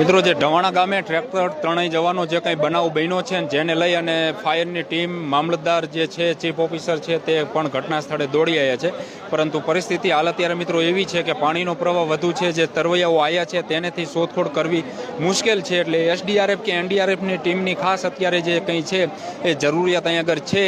મિત્રો, જે ઢવાણા ગામે ટ્રેક્ટર ત્રણેય જવાનો જે કંઈ બનાવ બન્યો છે, જેને લઈ અને ફાયરની ટીમ, મામલતદાર જે છે, ચીફ ઓફિસર છે, તે પણ ઘટના સ્થળે દોડી આવ્યા છે. પરંતુ પરિસ્થિતિ હાલ અત્યારે મિત્રો એવી છે કે પાણીનો પ્રવાહ વધુ છે, જે તરવૈયાઓ આવ્યા છે, તેનેથી શોધખોળ કરવી મુશ્કેલ છે. એટલે એસડીઆરએફ કે એનડીઆરએફની ટીમની ખાસ અત્યારે જે કંઈ છે, એ જરૂરિયાત અહીં આગળ છે.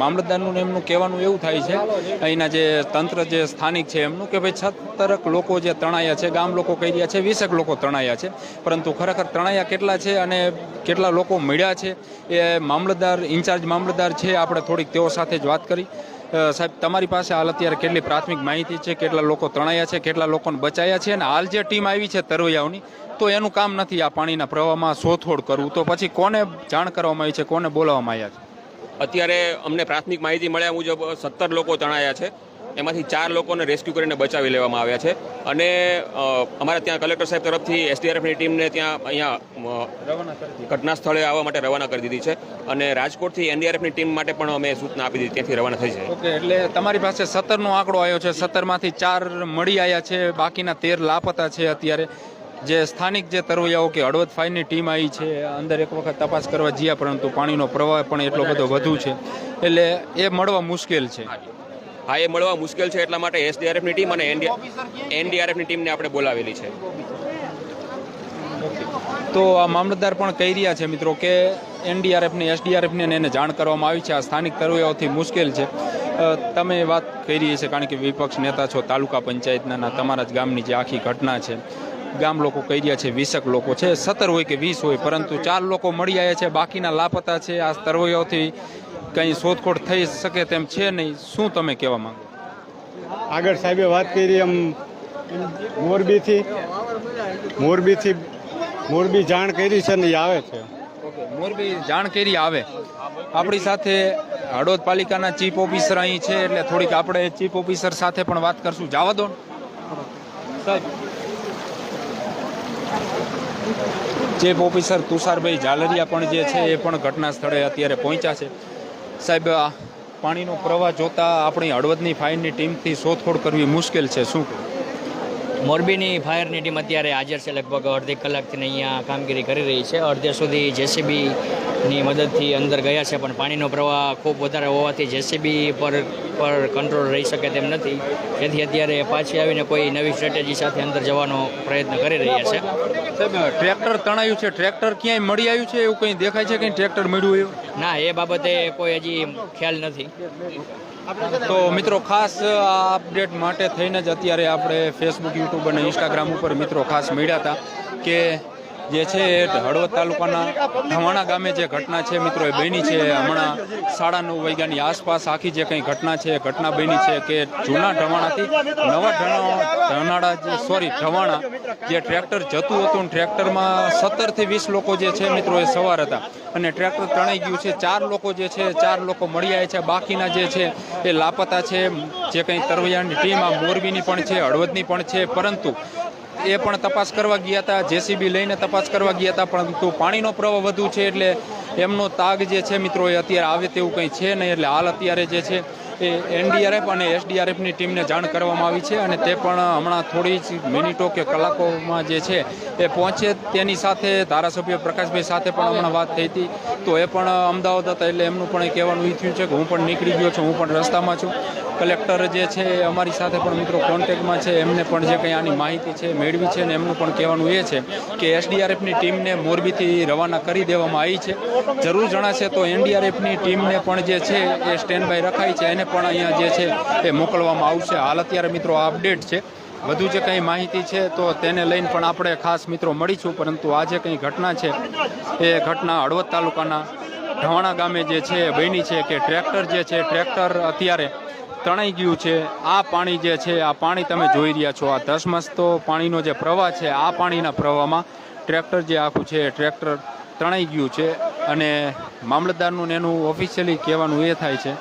મામલતદારનું એમનું કહેવાનું એવું થાય છે, અહીંના જે તંત્ર જે સ્થાનિક છે એમનું કે ભાઈ સત્તરક લોકો જે તણાયા છે, ગામ લોકો કહી રહ્યા છે, વીસેક લોકો તણાયા છે, પરંતુ ખરેખર તણાયા કેટલા છે અને કેટલા લોકો મળ્યા છે, એ મામલતદાર, ઇન્ચાર્જ મામલતદાર છે, આપણે થોડીક તેઓ સાથે જ વાત કરી. સાહેબ, તમારી પાસે હાલ અત્યારે કેટલી પ્રાથમિક માહિતી છે, કેટલા લોકો તણાયા છે, કેટલા લોકોને બચાયા છે, અને હાલ જે ટીમ આવી છે તરવૈયાઓની, તો એનું કામ નથી આ પાણીના પ્રવાહમાં શોધખોળ કરવું. તો પછી કોને જાણ કરવામાં આવી છે, કોને બોલાવવામાં આવ્યા છે? અત્યારે અમને પ્રાથમિક માહિતી મળ્યા મુજબ સત્તર લોકો તણાયા છે. એમાંથી ચાર લોકોને રેસ્ક્યુ કરીને બચાવી લેવામાં આવ્યા છે. અને અમારા ત્યાં કલેક્ટર સાહેબ તરફથી એસડીઆરએફની ટીમને ત્યાં અહીંયા ઘટના સ્થળે આવવા માટે રવાના કરી દીધી છે. અને રાજકોટથી એનડીઆરએફની ટીમ માટે પણ અમે સૂચના આપી દીધી ત્યાંથી રવાના થઈ છે ઓકે એટલે તમારી પાસે સત્તરનો આંકડો આવ્યો છે. સત્તરમાંથી ચાર મળી આવ્યા છે. બાકીના તેર લાપતા છે અત્યારે. જે સ્થાનિક જે તરવૈયાઓ કે હળવદ ફાઈરની ટીમ આવી છે અંદર એક વખત તપાસ કરવા જ્યાં પરંતુ પાણીનો પ્રવાહ પણ એટલો બધો વધુ છે. એટલે એ મળવા મુશ્કેલ છે. હા, એ મળવા મુશ્કેલ છે એટલા માટે એસડીઆરએફની ટીમ અને એનડીઆરએફની ટીમને આપણે બોલાવેલી છે. તો આ મામલતદાર પણ કહી રહ્યા છે મિત્રો કે એનડીઆરએફની એસડીઆરએફને એને જાણ કરવામાં આવી છે. આ સ્થાનિક તરવૈયાઓથી મુશ્કેલ છે. તમે વાત કરી છે કારણ કે વિપક્ષ નેતા છો, તાલુકા પંચાયતના તમારા જ ગામની જે આખી ઘટના છે. ગામ લોકો કહી રહ્યા છે, વીસક લોકો છે, સત્તર હોય કે વીસ હોય, પરંતુ ચાર લોકો મળી આવ્યા છે, બાકીના લાપતા છે. આ તરવૈયાઓથી કંઈ શોધખોળ થઈ શકે તેમ છે નહીં શું તમે કહેવા માંગો? આગળ સાહેબે વાત કરી એમ મોરબીથી મોરબીથી મોરબી જાણ કરી છે ને એ આવે છે. મોરબી જાણ કરી આવે. આપણી સાથે હળવદ પાલિકાના ચીફ ઓફિસર અહીં છે એટલે થોડીક આપણે ચીફ ઓફિસર સાથે પણ વાત કરશું. જાવા દો. સાહેબ. ચીફ ઓફિસર તુષારભાઈ ઝાલરિયા પણ જે છે એ પણ ઘટના સ્થળે અત્યારે પહોંચ્યા છે. સાહેબ પાણીનો પ્રવાહ જોતા આપણી હળવદની ફાયરની ટીમથી શોધખોળ કરવી મુશ્કેલ છે. શું મોરબીની ફાયરની ટીમ અત્યારે હાજર છે. લગભગ અડધી કલાકથી અહીંયા કામગીરી કરી રહી છે. અડધે સુધી જેસીબીની મદદથી અંદર ગયા છે, પણ પાણીનો પ્રવાહ ખૂબ વધારે હોવાથી જેસીબી પર પર કંટ્રોલ રહી શકે તેમ નથી. તેથી અત્યારે પાછી આવીને કોઈ નવી સ્ટ્રેટેજી સાથે અંદર જવાનો પ્રયત્ન કરી રહ્યા છે. ટ્રેક્ટર તણાયું છે. ટ્રેક્ટર ક્યાંય મળી આવ્યું છે? એવું કંઈ દેખાય છે કંઈ ટ્રેક્ટર મળ્યું એવું? ના એ બાબતે કોઈ હજી ખ્યાલ નથી. તો મિત્રો ખાસ આ અપડેટ માટે થઈને જ અત્યારે આપણે ફેસબુક યુટ્યુબ અને ઇન્સ્ટાગ્રામ ઉપર મિત્રો ખાસ મળ્યા હતા કે જે છે એ હળવદ તાલુકાના ઢવાણા ગામે જે ઘટના છે, મિત્રો, એ બની છે. હમણાં સાડા નવ વાગ્યાની આસપાસ આખી જે કંઈ ઘટના છે ઘટના બની છે કે જૂના ઢવાણાથી નવા ઢવાણા જે સોરી ઢવાણા જે ટ્રેક્ટર જતું હતું, ટ્રેક્ટરમાં સત્તરથી વીસ લોકો જે છે, મિત્રો, એ સવાર હતા. અને ટ્રેક્ટર તણાઈ ગયું છે. ચાર લોકો જે છે, ચાર લોકો મળી આવ્યા છે. બાકીના જે છે, એ લાપતા છે. જે કંઈ તરવૈયાની ટીમ, આ મોરબીની પણ છે, હળવદની પણ છે. પરંતુ એ પણ તપાસ કરવા ગયા હતા, જેસીબી લઈને તપાસ કરવા ગયા હતા, પરંતુ પાણીનો પ્રવાહ વધુ છે એટલે એમનો તાગ જે છે મિત્રો, એ અત્યારે આવે તેવું કંઈ છે નહીં, એટલે હાલ અત્યારે જે છે એ એનડીઆરએફ અને એસડીઆરએફની ટીમને જાણ કરવામાં આવી છે અને તે પણ હમણાં થોડી જ મિનિટો કે કલાકોમાં જે છે એ પહોંચે. તેની સાથે ધારાસભ્ય પ્રકાશભાઈ સાથે પણ હમણાં વાત થઈ હતી. તો એ પણ અમદાવાદ હતા એટલે એમનું પણ એ કહેવાનું એ છે કે હું પણ નીકળી ગયો છું, હું પણ રસ્તામાં છું. કલેક્ટર જે છે અમારી સાથે પણ મિત્રો કોન્ટેક્ટમાં છે. એમને પણ જે કંઈ આની માહિતી છે મેળવી છે ને એમનું પણ કહેવાનું એ છે કે એસડીઆરએફની ટીમને મોરબીથી રવાના કરી દેવામાં આવી છે. જરૂર જણાશે તો એનડીઆરએફની ટીમને પણ જે છે એ સ્ટેન્ડ બાય રખાઈ છે. એને પણ અહીંયા જે છે એ મોકલવામાં આવશે. હાલ અત્યારે મિત્રો આ અપડેટ છે. વધુ જે કંઈ માહિતી છે તો તેને લઈને પણ આપણે ખાસ મિત્રો મળીશું. પરંતુ આ જે કંઈ ઘટના છે એ ઘટના હળવદ તાલુકાના ઢવાણા ગામે જે છે બની છે કે ટ્રેક્ટર જે છે ટ્રેક્ટર અત્યારે તણાઈ ગયું છે. આ પાણી જે છે, આ પાણી તમે જોઈ રહ્યા છો. આ ધસમસતો પાણીનો જે પ્રવાહ છે, આ પાણીના પ્રવાહમાં ટ્રેક્ટર જે આખું છે, ટ્રેક્ટર તણાઈ ગયું છે અને મામલતદારનું એનું ઓફિશિયલી કહેવાનું એ થાય છે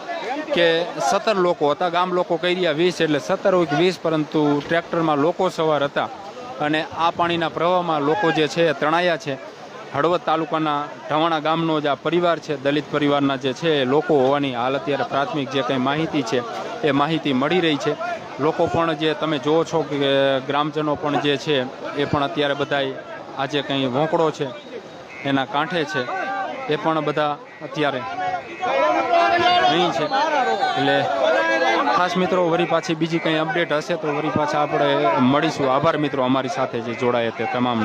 કે સત્તર લોકો હતા, ગામ લોકો કહી રહ્યા વીસ, એટલે સત્તર હોય વીસ, પરંતુ ટ્રેક્ટરમાં લોકો સવાર હતા અને આ પાણીના પ્રવાહમાં લોકો જે છે, તણાયા છે. હળવદ તાલુકાના ઢવાણા ગામનો જે આ પરિવાર છે, દલિત પરિવારના જે છે લોકો હોવાની હાલ અત્યારે પ્રાથમિક જે કંઈ માહિતી છે એ માહિતી મળી રહી છે. લોકો પણ જે તમે જુઓ છો કે ગ્રામજનો પણ જે છે, એ પણ અત્યારે બધાય આજે કંઈ વોંકડો છે, એના કાંઠે છે. એ પણ બધા અત્યારે અહીં છે. એટલે ખાસ મિત્રો, વરી પાછી બીજી કંઈ અપડેટ હશે તો વરી પાછા આપણે મળીશું. આભાર મિત્રો અમારી સાથે જે જોડાયા તે તમામ